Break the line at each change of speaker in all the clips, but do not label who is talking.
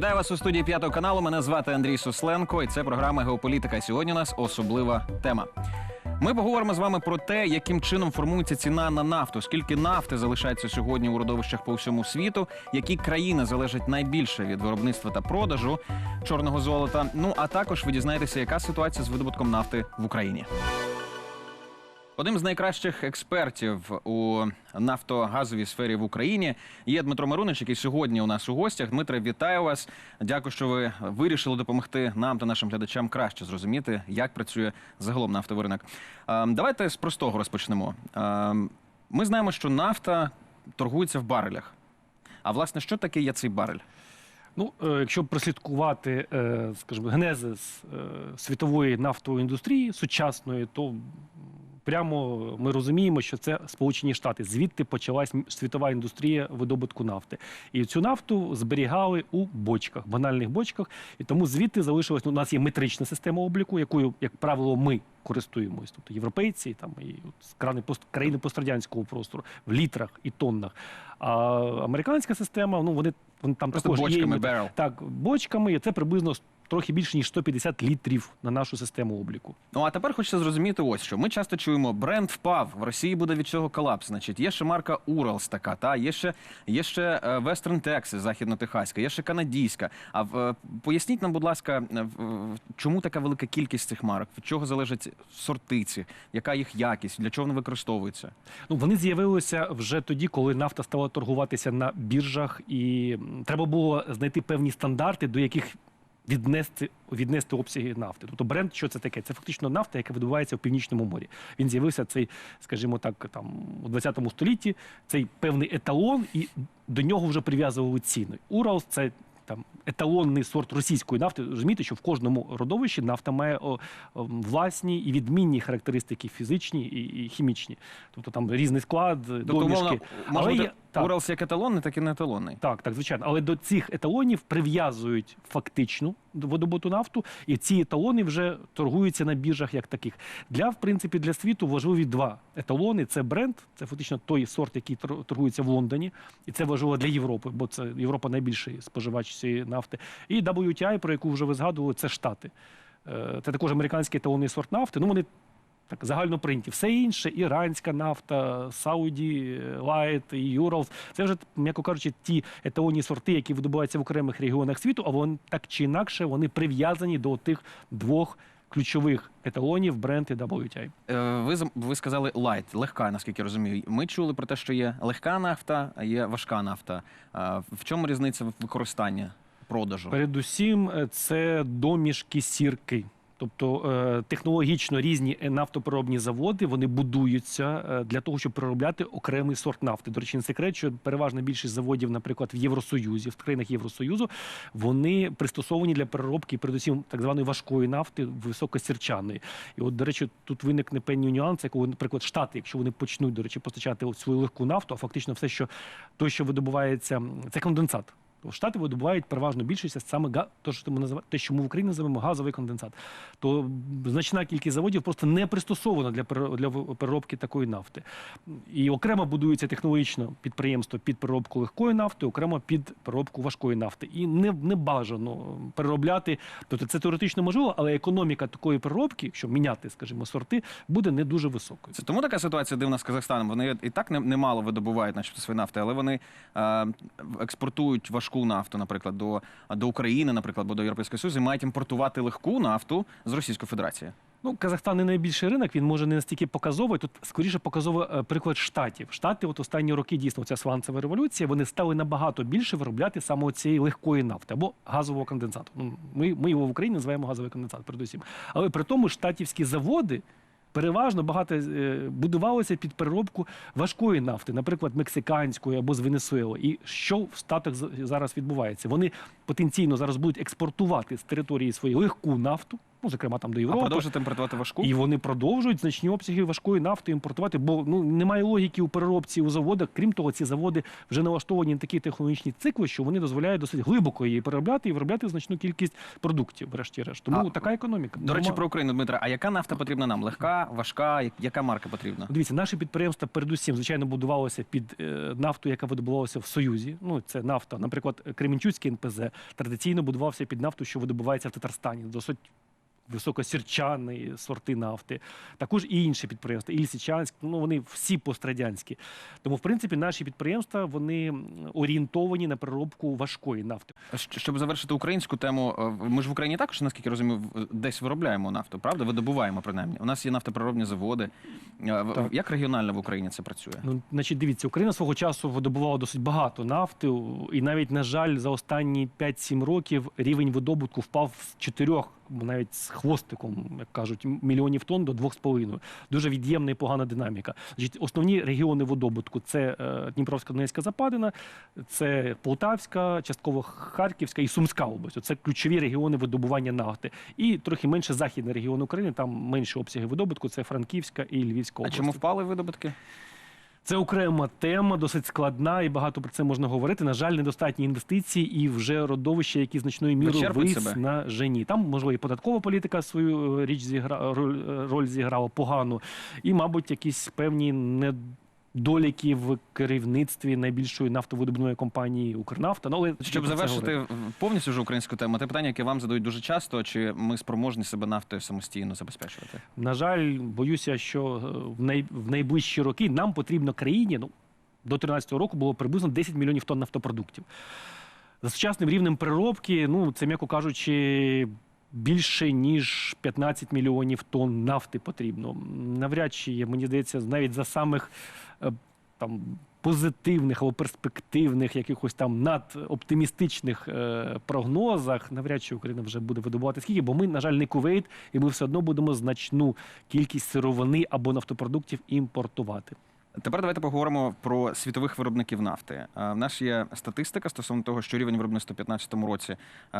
Вітаю вас у студії п'ятого каналу. Мене звати Андрій Сусленко, і це програма Геополітика. Сьогодні у нас особлива тема. Ми поговоримо з вами про те, яким чином формується ціна на нафту, скільки нафти залишається сьогодні у родовищах по всьому світу, які країни залежать найбільше від виробництва та продажу чорного золота. Ну а також ви дізнаєтеся, яка ситуація з видобутком нафти в Україні. Одним з найкращих експертів у нафтогазовій сфері в Україні є Дмитро Марунич, який сьогодні у нас у гостях. Дмитре, вітаю вас. Дякую, що ви вирішили допомогти нам та нашим глядачам краще зрозуміти, як працює загалом нафтовий ринок. Давайте з простого розпочнемо. Ми знаємо, що нафта торгується в барелях. А власне, що таке є цей барель?
Ну, е, якщо прослідкувати, е, скажімо, генезис е, світової нафтової індустрії сучасної, то прямо ми розуміємо, що це Сполучені Штати. Звідти почалась світова індустрія видобутку нафти. І цю нафту зберігали у бочках, банальних бочках. І тому звідти залишилось. Ну, у нас є метрична система обліку, якою, як правило, ми користуємось. Тобто європейці там і крани пост країни пострадянського простору в літрах і тоннах. А американська система, ну вони, вони там
Просто
також є
бочками баррел.
так, бочками, і це приблизно трохи більше ніж 150 літрів на нашу систему обліку.
Ну а тепер хочеться зрозуміти ось що. Ми часто чуємо, бренд впав, в Росії буде від цього колапс. Значить, є ще марка Уралс така, та є ще є ще е, Western Texas, західно-техаська, є ще канадійська. А в е, поясніть нам, будь ласка, в- чому така велика кількість цих марок? Від чого залежать сорти ці? Яка їх якість? Для чого вони використовуються?
Ну, вони з'явилися вже тоді, коли нафта стала торгуватися на біржах, і треба було знайти певні стандарти, до яких віднести, віднести обсяги нафти. Тобто бренд, що це таке? Це фактично нафта, яка видобувається в північному морі. Він з'явився цей, скажімо так, там у 20 столітті, цей певний еталон, і до нього вже прив'язували ціни. Уралс це. Там еталонний сорт російської нафти. Розумієте, що в кожному родовищі нафта має о, о, власні і відмінні характеристики фізичні і, і хімічні. Тобто там різний склад,
Тобто,
домішки.
може
Але
бути
є- так.
Уралс як еталонний, так і не еталонний.
Так, так, звичайно. Але до цих еталонів прив'язують фактичну видобуту нафту, і ці еталони вже торгуються на біржах як таких. Для, в принципі, для світу важливі два еталони. Це бренд, це фактично той сорт, який торгується в Лондоні, і це важливо для Європи, бо це Європа найбільший споживач цієї нафти. І WTI, про яку вже ви згадували, це Штати. Е, Це також американський еталонний сорт нафти. Ну, вони так загально прийняті. Все інше, іранська нафта, Сауді, Лайт Юралс. Це вже, м'яко кажучи, ті еталонні сорти, які видобуваються в окремих регіонах світу, а вони так чи інакше вони прив'язані до тих двох ключових еталонів бренд і WTI.
Е, Ви ви сказали лайт, легка, наскільки розумію. Ми чули про те, що є легка нафта, а є важка нафта. А В чому різниця використання продажу?
Передусім, е, це домішки сірки. Тобто е, технологічно різні е, нафтопереробні заводи вони будуються е, для того, щоб переробляти окремий сорт нафти. До речі, не секрет, що переважна більшість заводів, наприклад, в Євросоюзі, в країнах Євросоюзу, вони пристосовані для переробки, передусім так званої важкої нафти, високосірчаної. І от, до речі, тут виникне певні нюанси, коли, наприклад, штати, якщо вони почнуть, до речі, постачати свою легку нафту, а фактично все, що той, що видобувається, це конденсат. Штати видобувають переважно більшість саме то, що ми називаємо, те, що ми в Україні називаємо газовий конденсат. То значна кількість заводів просто не пристосована для для переробки такої нафти. І окремо будується технологічно підприємство під переробку легкої нафти, окремо під переробку важкої нафти. І не, не бажано переробляти. Тобто це теоретично можливо, але економіка такої переробки, якщо міняти, скажімо, сорти, буде не дуже високою.
Це тому така ситуація дивна з Казахстаном. Вони і так немало видобувають, начебто, свої нафти, але вони е, експортують важку нафту, наприклад, до, до України, наприклад, або до Європейського Союзу, і мають імпортувати легку нафту з Російської Федерації.
Ну, Казахстан не найбільший ринок, він може не настільки показовий. Тут скоріше показовий е, приклад штатів. Штати, от останні роки дійсно ця сванцева революція, вони стали набагато більше виробляти саме цієї легкої нафти або газового конденсату. Ну, ми, ми його в Україні називаємо газовий конденсат, передусім. Але при тому штатівські заводи. Переважно багато е, будувалося під переробку важкої нафти, наприклад, мексиканської або з Венесуели. І що в Штатах зараз відбувається? Вони потенційно зараз будуть експортувати з території своєї легку нафту, ну зокрема там до
А
Європи.
продовжити імпортувати важку?
І вони продовжують значні обсяги важкої нафти імпортувати, бо ну немає логіки у переробці у заводах. Крім того, ці заводи вже налаштовані на такі технологічні цикли, що вони дозволяють досить глибоко її переробляти і виробляти значну кількість продуктів, врешті-решт. Тому
А,
така економіка.
До речі, про Україну, Дмитре. А яка нафта потрібна нам? Легка, важка? Яка марка потрібна?
Дивіться, наше підприємство передусім, звичайно, будувалося під е, нафту, яка видобувалася в Союзі. Ну, це нафта, наприклад, Кременчуцький НПЗ традиційно будувався під нафту, що видобувається в Татарстані. Досить високосірчані сорти нафти. Також і інші підприємства, Ільсичанськ, ну вони всі пострадянські. Тому, в принципі, наші підприємства вони орієнтовані на переробку важкої нафти.
Щоб завершити українську тему, е, ми ж в Україні також, наскільки розумію, десь виробляємо нафту, правда? Видобуваємо принаймні. У нас є нафтопереробні заводи. Е,
Так.
Як регіонально в Україні це працює?
Ну, значить, дивіться, Україна свого часу видобувала досить багато нафти, і навіть, на жаль, за останні 5-7 років рівень видобутку впав з 4, навіть з хвостиком, як кажуть, мільйонів тонн до 2,5. Дуже від'ємна і погана динаміка. Основні регіони видобутку це е, Дніпровська Донецька Западина, це Полтавська, частково Харківська і Сумська область. Це ключові регіони видобування нафти. І трохи менше західний регіон України, там менші обсяги видобутку, це Франківська і Львівська
А
область.
чому впали видобутки?
Це окрема тема, досить складна, і багато про це можна говорити. На жаль, недостатні інвестиції і вже родовище, які значною мірою виснажені. Там, можливо, і податкова політика свою е, річ зігра... роль, е, роль зіграла погану, і, мабуть, якісь певні недоліки в керівництві найбільшої нафтовидобувної компанії Укрнафта. Ну, але
Щоб завершити повністю вже українську тему, те питання, яке вам задають дуже часто, чи ми спроможні себе нафтою самостійно забезпечувати?
На жаль, боюся, що е, в, най... в найближчі роки нам потрібно країні. Ну до 2013 року було приблизно 10 мільйонів тонн нафтопродуктів. За сучасним рівнем переробки, ну це м'яко кажучи. Більше ніж 15 мільйонів тонн нафти потрібно. Навряд чи мені здається, навіть за самих е, там позитивних або перспективних, якихось там надоптимістичних е, прогнозах, навряд чи Україна вже буде видобувати скільки, бо ми, на жаль, не Кувейт, і ми все одно будемо значну кількість сировини або нафтопродуктів імпортувати.
Тепер давайте поговоримо про світових виробників нафти. В нас є статистика стосовно того, що рівень виробництва у 2015 році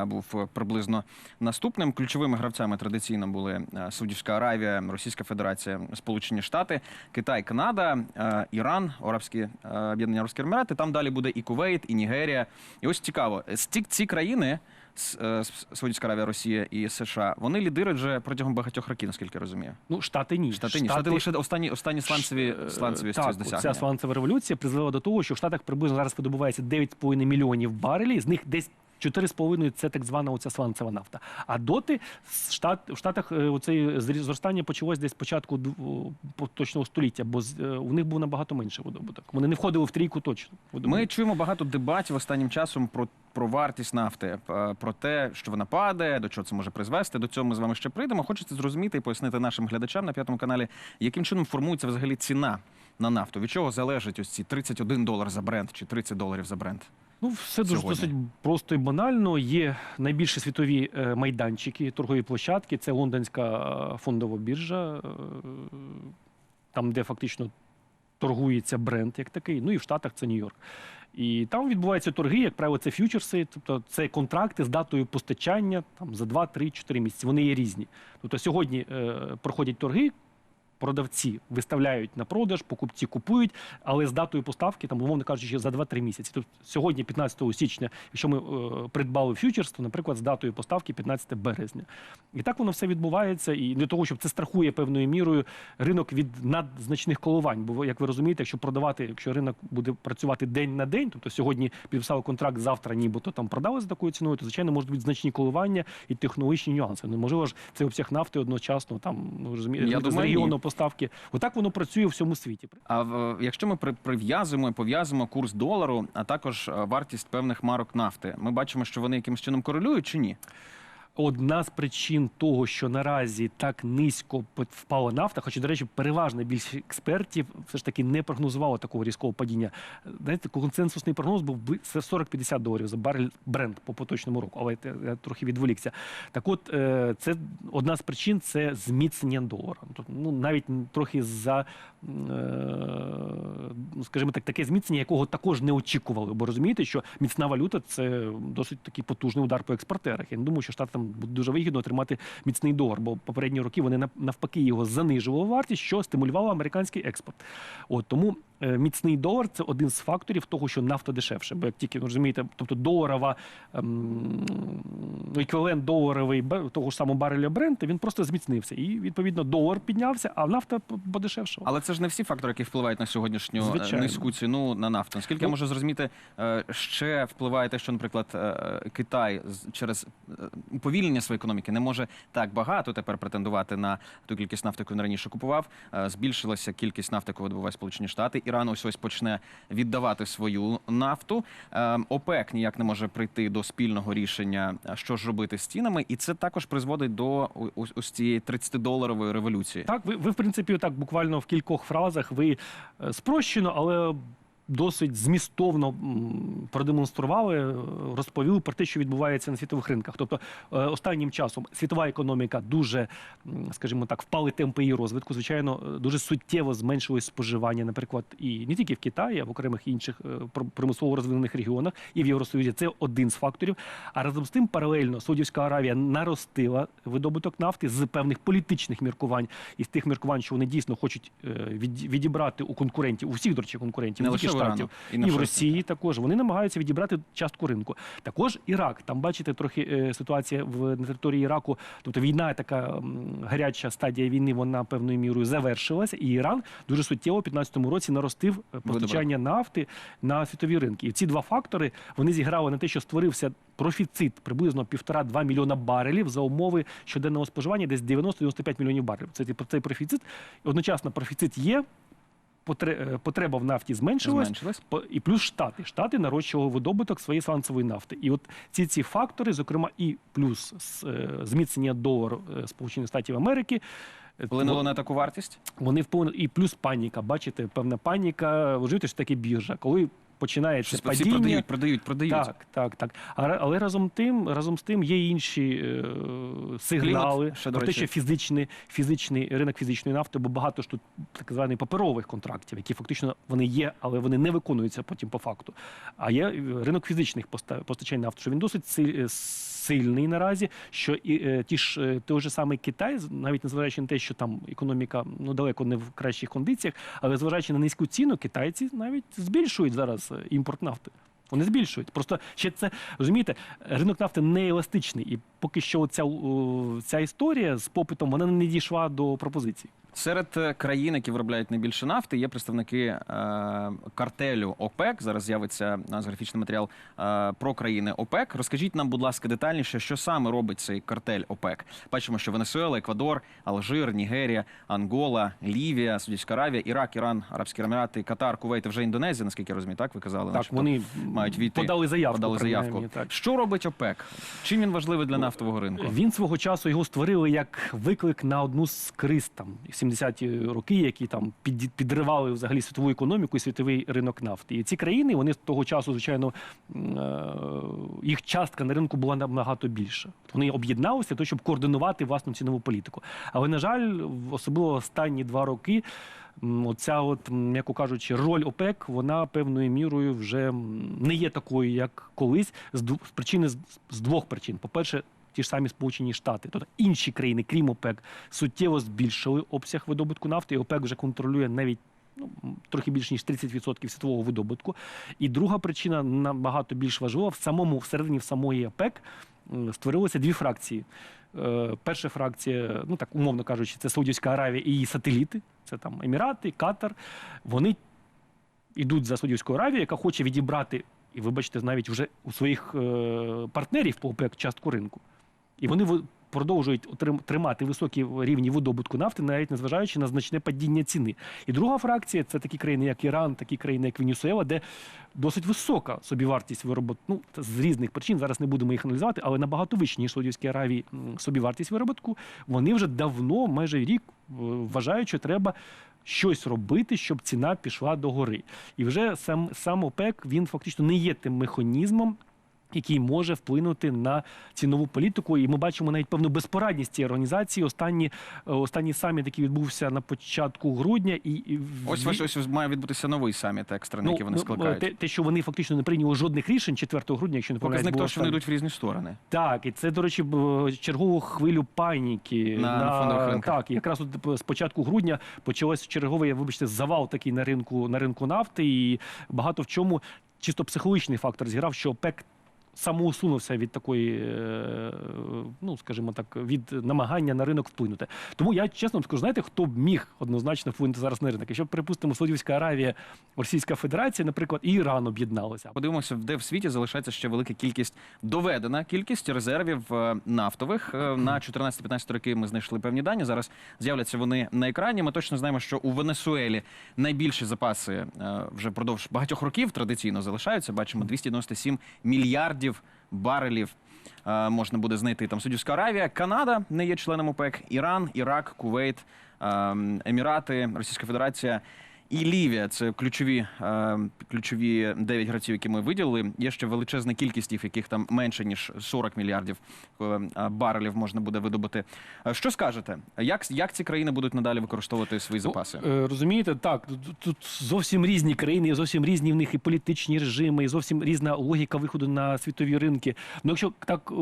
був е, приблизно наступним. Ключовими гравцями традиційно були е, Саудівська Аравія, Російська Федерація, Сполучені Штати, Китай, Канада, е, Іран, Арабські е, Об'єднані Арабські Емірати. Там далі буде і Кувейт, і Нігерія. І ось цікаво, ці, ці країни. Е, Саудівська Аравія, Росія і США, вони лідирують вже протягом багатьох років, наскільки я розумію.
Ну, штати ні.
Штати ні. Штати лише останні останні сланцеві сланцеві
так,
досягнення.
Ця сланцева революція призвела до того, що в Штатах приблизно зараз видобувається 9,5 мільйонів барелів, з них десь 4,5 це так звана оця сланцева нафта. А доти з штат, в Штатах е, оце зрі- зростання почалось десь початку поточного століття, бо е, у них був набагато менше видобуток. Вони не входили в трійку точно.
Ми чуємо багато дебатів останнім часом про, про вартість нафти, е, про те, що вона падає, до чого це може призвести. До цього ми з вами ще прийдемо. Хочеться зрозуміти і пояснити нашим глядачам на п'ятому каналі, яким чином формується взагалі ціна на нафту. Від чого залежить ось ці 31 долар за бренд чи 30 доларів за бренд?
Ну, все дуже
сьогодні?
досить просто і банально. Є найбільші світові е, майданчики, торгові площадки. Це лондонська е, фондова біржа, е, там, де фактично торгується бренд як такий. Ну і в Штатах це Нью-Йорк. І там відбуваються торги, як правило, це ф'ючерси, тобто це контракти з датою постачання там, за 2, 3, 4 місяці. Вони є різні. Тобто сьогодні е, проходять торги, продавці виставляють на продаж, покупці купують, але з датою поставки, там, умовно кажучи, за 2-3 місяці. Тобто сьогодні, 15 січня, якщо ми е, придбали фьючерс, то, наприклад, з датою поставки 15 березня. І так воно все відбувається. І для того, щоб це страхує певною мірою ринок від надзначних коливань. Бо, як ви розумієте, якщо продавати, якщо ринок буде працювати день на день, тобто сьогодні підписали контракт, завтра нібито там продали за такою ціною, то звичайно можуть бути значні коливання і технологічні нюанси. Неможливо ж цей обсяг нафти одночасно там ну, розумієте, з
думаю, ні.
Поставки. Отак воно працює у всьому світі.
А якщо ми при, прив'язуємо і пов'язуємо курс долару, а також е, вартість певних марок нафти, ми бачимо, що вони якимось чином корелюють чи ні?
Одна з причин того, що наразі так низько впала нафта, хоча, до речі, переважна більшість експертів все ж таки не прогнозувала такого різкого падіння. Знаєте, консенсусний прогноз був це 40-50 доларів за барель бренд по поточному року, але я, трохи відволікся. Так от, е, це одна з причин це зміцнення долара. Ну, навіть трохи за, е, ну, скажімо так, таке зміцнення, якого також не очікували. Бо розумієте, що міцна валюта це досить такий потужний удар по експортерах. Я не думаю, що Штати там дуже вигідно отримати міцний долар, бо попередні роки вони навпаки його занижували вартість, що стимулювало американський експорт. От тому міцний долар це один з факторів того, що нафта дешевше. Бо як тільки ну, розумієте, тобто доларова ем, ну, еквівалент доларовий того ж самого бареля Брента, він просто зміцнився. І відповідно долар піднявся, а нафта подешевшала.
Але це ж не всі фактори, які впливають на сьогоднішню е,
Звичайно.
низьку ціну на нафту. Наскільки я
Ну,
можу зрозуміти, е, ще впливає те, що, наприклад, е, Китай через е, уповільнення своєї економіки не може так багато тепер претендувати на ту кількість нафти, яку він раніше купував. Е, Збільшилася кількість нафти, яку видобувають Сполучені Штати. Іран ось ось почне віддавати свою нафту. Е, ОПЕК ніяк не може прийти до спільного рішення, е, що ж робити з цінами, і це також призводить до ось, ось цієї 30-доларової революції.
Так, ви, ви в принципі, так буквально в кількох фразах ви е, спрощено, але досить змістовно продемонстрували, е, розповіли про те, що відбувається на світових ринках. Тобто е, останнім часом світова економіка дуже, скажімо так, впали темпи її розвитку. Звичайно, е, дуже суттєво зменшилось споживання, наприклад, і не тільки в Китаї, а в окремих інших пр- промислово розвинених регіонах і в Євросоюзі. Це один з факторів. А разом з тим, паралельно Саудівська Аравія наростила видобуток нафти з певних політичних міркувань і з тих міркувань, що вони дійсно хочуть відібрати у конкурентів, у всіх, до речі, конкурентів,
Не лише
штатів,
і
і, в. Росії також. Вони намагаються відібрати частку ринку. Також Ірак. Там бачите трохи е, ситуація в на території Іраку. Тобто війна, така гаряча стадія війни, вона певною мірою завершилася, і Іран дуже суттєво у 15-му році наростив е, постачання нафти на світові ринки. І ці два фактори вони зіграли на те, що створився профіцит приблизно 1,5-2 мільйона барелів за умови щоденного споживання, десь 90-95 мільйонів барелів. Це цей профіцит. Одночасно профіцит є. Е, Потреба в нафті зменшилась,
Зменшилась.
і плюс штати. Штати нарощували видобуток своєї сланцевої нафти. І от ці ці фактори, зокрема, і плюс е, зміцнення долару е, Сполучених Штатів Америки.
Вплинуло на таку вартість?
вони вплинули і плюс паніка. Бачите, певна паніка. Ви розумієте, що таке біржа, коли починається
Щось всі продають, продають, продають.
Так, так, так. А але разом тим, разом з тим є інші е, сигнали
Клімат, ще, до
про те,
речі.
що фізичний, фізичний ринок фізичної нафти, бо багато ж тут так званих паперових контрактів, які фактично вони є, але вони не виконуються потім по факту. А є е, ринок фізичних поста- постачань нафти, що він досить е, сильний наразі. Що і е, ті ж той же самий Китай, навіть незважаючи на те, що там економіка ну далеко не в кращих кондиціях, але зважаючи на низьку ціну, китайці навіть збільшують зараз імпорт нафти. Вони збільшують. Просто ще це розумієте, ринок нафти не еластичний, і поки що ця, ця історія з попитом вона не дійшла до пропозиції.
Серед е, країн, які виробляють найбільше нафти, є представники е, картелю ОПЕК. Зараз з'явиться нас графічний матеріал е, про країни ОПЕК. Розкажіть нам, будь ласка, детальніше, що саме робить цей картель ОПЕК. Бачимо, що Венесуела, Еквадор, Алжир, Нігерія, Ангола, Лівія, Судівська Аравія, Ірак, Іран, Арабські Емірати, Катар, Кувейт, вже Індонезія, наскільки я розумію, так ви казали?
Так, вони
мають війти.
подали заявку.
подали заявку.
Так.
Що робить ОПЕК? Чим він важливий для нафтового ринку?
Він свого часу його створили як виклик на одну з криз там 70-ті роки, які там під, підривали взагалі світову економіку і світовий ринок нафти. І ці країни вони з того часу, звичайно, е, їх частка на ринку була набагато більша. Вони об'єдналися щоб координувати власну цінову політику. Але на жаль, особливо останні два роки. Оця, от, м'яко кажучи, роль ОПЕК, вона певною мірою вже не є такою, як колись, з причини з, двох причин. По-перше, ті ж самі Сполучені Штати, тобто інші країни, крім ОПЕК, суттєво збільшили обсяг видобутку нафти, і ОПЕК вже контролює навіть. Ну, трохи більш ніж 30% світового видобутку. І друга причина набагато більш важлива в самому всередині в самої ОПЕК створилися дві фракції. Е, Перша фракція, ну так умовно кажучи, це Саудівська Аравія і її сателіти, це там Емірати, Катар. Вони йдуть за Саудівською Аравією, яка хоче відібрати, і вибачте, навіть вже у своїх е, партнерів по ОПЕК частку ринку. І вони продовжують тримати високі рівні видобутку нафти, навіть незважаючи на значне падіння ціни. І друга фракція це такі країни, як Іран, такі країни, як Венесуела, де досить висока собівартість виробутку. Ну, з різних причин, зараз не будемо їх аналізувати, але набагато вища, ніж Саудівській Аравії собівартість виробітку. Вони вже давно, майже рік, вважають, що треба щось робити, щоб ціна пішла догори. І вже сам, сам ОПЕК він фактично не є тим механізмом. Який може вплинути на цінову політику. І ми бачимо навіть певну безпорадність цієї організації. Останні, е, останній саміт, який відбувся на початку грудня, і, і
Ось ось ось має відбутися новий саміт екстрений, який вони
ну,
скликають.
те, те, що вони фактично не прийняли жодних рішень 4 грудня, якщо не
Показник того, що вони йдуть в різні сторони.
Так, і це, до речі, чергову хвилю паніки
На- на фондових ринках.
Так, і якраз от з початку грудня почалось черговий, вибачте, завал такий на ринку на ринку нафти, і багато в чому чисто психологічний фактор зіграв, що ОПЕК самоусунувся від такої, е, ну скажімо так, від намагання на ринок вплинути. Тому я чесно вам скажу, знаєте, хто б міг однозначно вплинути зараз на ринок? Якщо, припустимо, Саудівська Аравія, Російська Федерація, наприклад, і Іран об'єдналися.
Подивимося, де в світі залишається ще велика кількість доведена кількість резервів е, нафтових. Е, На 14-15 роки ми знайшли певні дані. Зараз з'являться вони на екрані. Ми точно знаємо, що у Венесуелі найбільші запаси вже впродовж багатьох років традиційно залишаються. Бачимо 297 мільярдів барелів. е, Можна буде знайти там Судівська Аравія, Канада не є членом ОПЕК, Іран, Ірак, Кувейт, е, Емірати, Російська Федерація і Лівія це ключові, е, ключові 9 гравців, які ми виділили. Є ще величезна кількість їх, яких там менше ніж 40 мільярдів е, е, барелів можна буде видобути. Що скажете? Як, як ці країни будуть надалі використовувати свої запаси?
Ну, е, розумієте, так тут, зовсім різні країни, зовсім різні в них і політичні режими, і зовсім різна логіка виходу на світові ринки. Ну, якщо так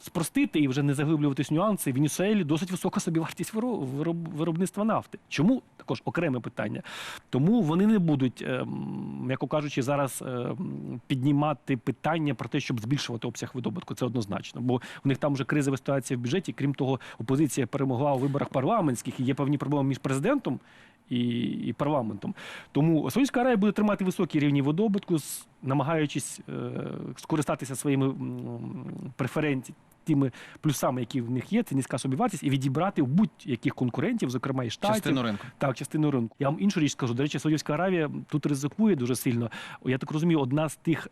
спростити і вже не заглиблюватись нюанси, в Венесуелі досить висока собівартість виро- вироб- виробництва нафти. Чому також окреме питання? Тому вони не будуть, ем, м'яко кажучи, зараз ем, піднімати питання про те, щоб збільшувати обсяг видобутку. Це однозначно. Бо у них там вже кризова ситуація в бюджеті. Крім того, опозиція перемогла у виборах парламентських і є певні проблеми між президентом і, і парламентом. Тому Саудівська Аравія буде тримати високі рівні видобутку, намагаючись е, скористатися своїми преференціями. Тими плюсами, які в них є, це низька собівартість, і відібрати у будь-яких конкурентів, зокрема і штатів,
Частину ринку.
так, частину ринку. Я вам іншу річ скажу. До речі, Саудівська Аравія тут ризикує дуже сильно. Я так розумію, одна з тих,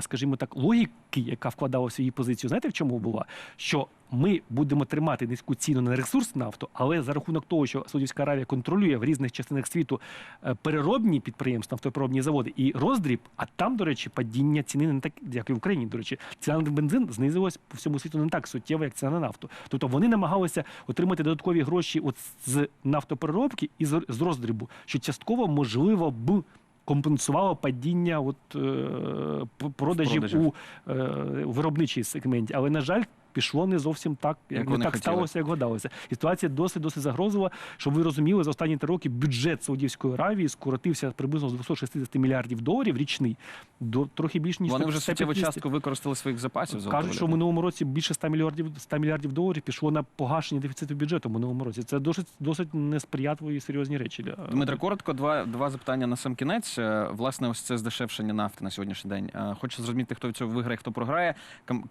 скажімо так, логіки, яка вкладалася в її позицію, знаєте, в чому була? Що ми будемо тримати низьку ціну на ресурс нафту, але за рахунок того, що Саудівська Аравія контролює в різних частинах світу е, переробні підприємства, нафтопереробні заводи і роздріб, а там, до речі, падіння ціни не так, як і в Україні. До речі, ціна на бензин знизилась по всьому світу не так суттєво, як ціна на нафту. Тобто вони намагалися отримати додаткові гроші от з нафтопереробки і з роздрібу, що частково можливо б. Компенсувало падіння от, е, продажів,
Продажів.
у е, виробничій сегменті. Але, на жаль, пішло не зовсім так,
Як
не так
хотіли.
сталося, як гадалося. І ситуація досить досить загрозова. Щоб ви розуміли, за останні три роки бюджет Саудівської Аравії скоротився приблизно з 260 мільярдів доларів річний до трохи більш ніж
Вони вже
150.
суттєву частку використали своїх запасів.
Кажуть, що в минулому році більше 100 мільярдів 100 мільярдів доларів пішло на погашення дефіциту бюджету в минулому році. Це досить досить несприятливі і серйозні речі. для-
Дмитро, коротко, два, два запитання на сам кінець. Е, Власне, ось це здешевшення нафти на сьогоднішній день. Е, Хочу зрозуміти, хто від цього виграє, хто програє.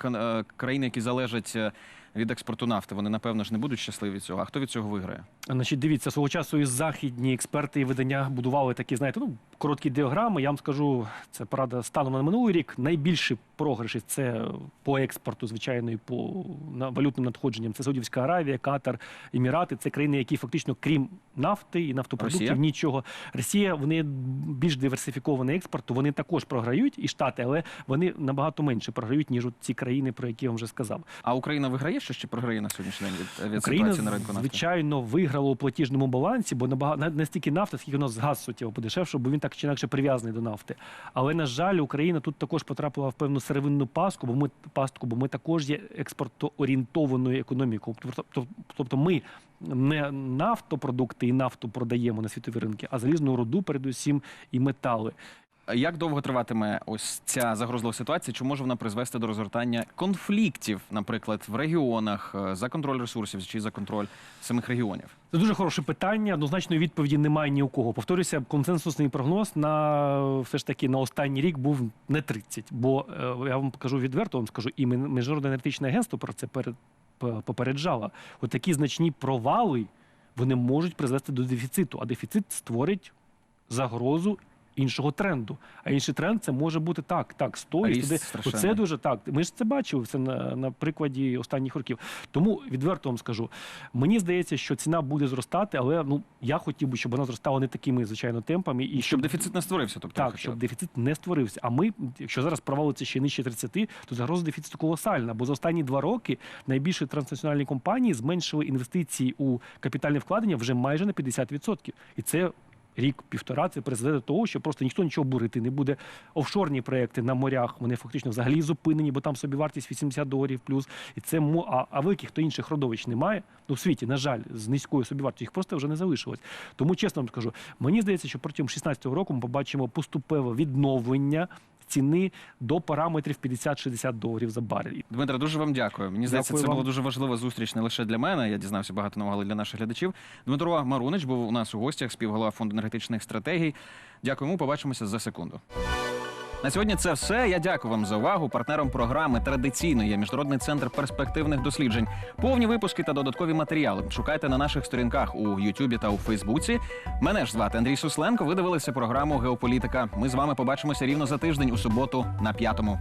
Е, Країни, які залежать е, від експорту нафти, вони напевно ж не будуть щасливі від цього. А хто від цього виграє?
Значить, дивіться, свого часу і західні експерти і видання будували такі, знаєте, ну короткі діаграми. Я вам скажу, це правда станом на минулий рік. Найбільші програші це по експорту, звичайно, і по на валютним надходженням. Це Саудівська Аравія, Катар, Емірати. Це країни, які фактично, крім нафти і нафтопродуктів,
Росія?
нічого. Росія вони більш диверсифікований експорт, вони також програють і штати, але вони набагато менше програють ніж от ці країни, про які я вам вже сказав.
А Україна виграє що ще програє на сьогоднішній день від,
Україна,
ситуації на ринку нафти?
звичайно, виграла у платіжному балансі, бо набагато не стільки нафта, скільки у нас газ суттєво подешевшав, бо він так чи інакше прив'язаний до нафти. Але на жаль, Україна тут також потрапила в певну сировинну пастку, бо ми пастку, бо ми також є експортоорієнтованою економікою. Тобто, тобто ми не нафтопродукти і нафту продаємо на світові ринки, а залізну руду, передусім, і метали.
Як довго триватиме ось ця загрозлива ситуація? Чи може вона призвести до розгортання конфліктів, наприклад, в регіонах е, за контроль ресурсів чи за контроль самих регіонів?
Це дуже хороше питання. Однозначної відповіді немає ні у кого. Повторюся, консенсусний прогноз на все ж таки на останній рік був не 30. Бо е, я вам покажу відверто, вам скажу, і міжнародне енергетичне агентство про це попереджало. От такі значні провали вони можуть призвести до дефіциту, а дефіцит створить загрозу. Іншого тренду. А інший тренд це може бути так, так, 100 і
Ріст
100.
страшенний.
Оце дуже так. Ми ж це бачили це на, на прикладі останніх років. Тому відверто вам скажу, мені здається, що ціна буде зростати, але ну я хотів би, щоб вона зростала не такими звичайно темпами, і
І щоб дефіцит не створився. Тобто,
так, щоб дефіцит не створився. А ми, якщо зараз провалиться ще нижче 30, то загроза дефіциту колосальна. Бо за останні два роки найбільші транснаціональні компанії зменшили інвестиції у капітальне вкладення вже майже на 50%. І це. Рік-півтора це призведе до того, що просто ніхто нічого бурити не буде. Офшорні проекти на морях вони фактично взагалі зупинені, бо там собівартість 80 доларів плюс. І це а, а великих то інших родовищ немає. Ну в світі, на жаль, з низькою собівартістю їх просто вже не залишилось. Тому чесно вам скажу, мені здається, що протягом 16-го року ми побачимо поступове відновлення ціни до параметрів 50-60 доларів за барель.
Дмитро, дуже вам дякую. Мені здається, це
вам.
була дуже важлива зустріч не лише для мене. Я дізнався багато нового але для наших глядачів. Дмитро Марунич був у нас у гостях, співголова фонду енергетичних стратегій. Дякуємо. Побачимося за секунду. На сьогодні це все. Я дякую вам за увагу. Партнером програми традиційно є міжнародний центр перспективних досліджень. Повні випуски та додаткові матеріали шукайте на наших сторінках у Ютубі та у Фейсбуці. Мене ж звати Андрій Сусленко. Ви дивилися програму Геополітика. Ми з вами побачимося рівно за тиждень у суботу на п'ятому.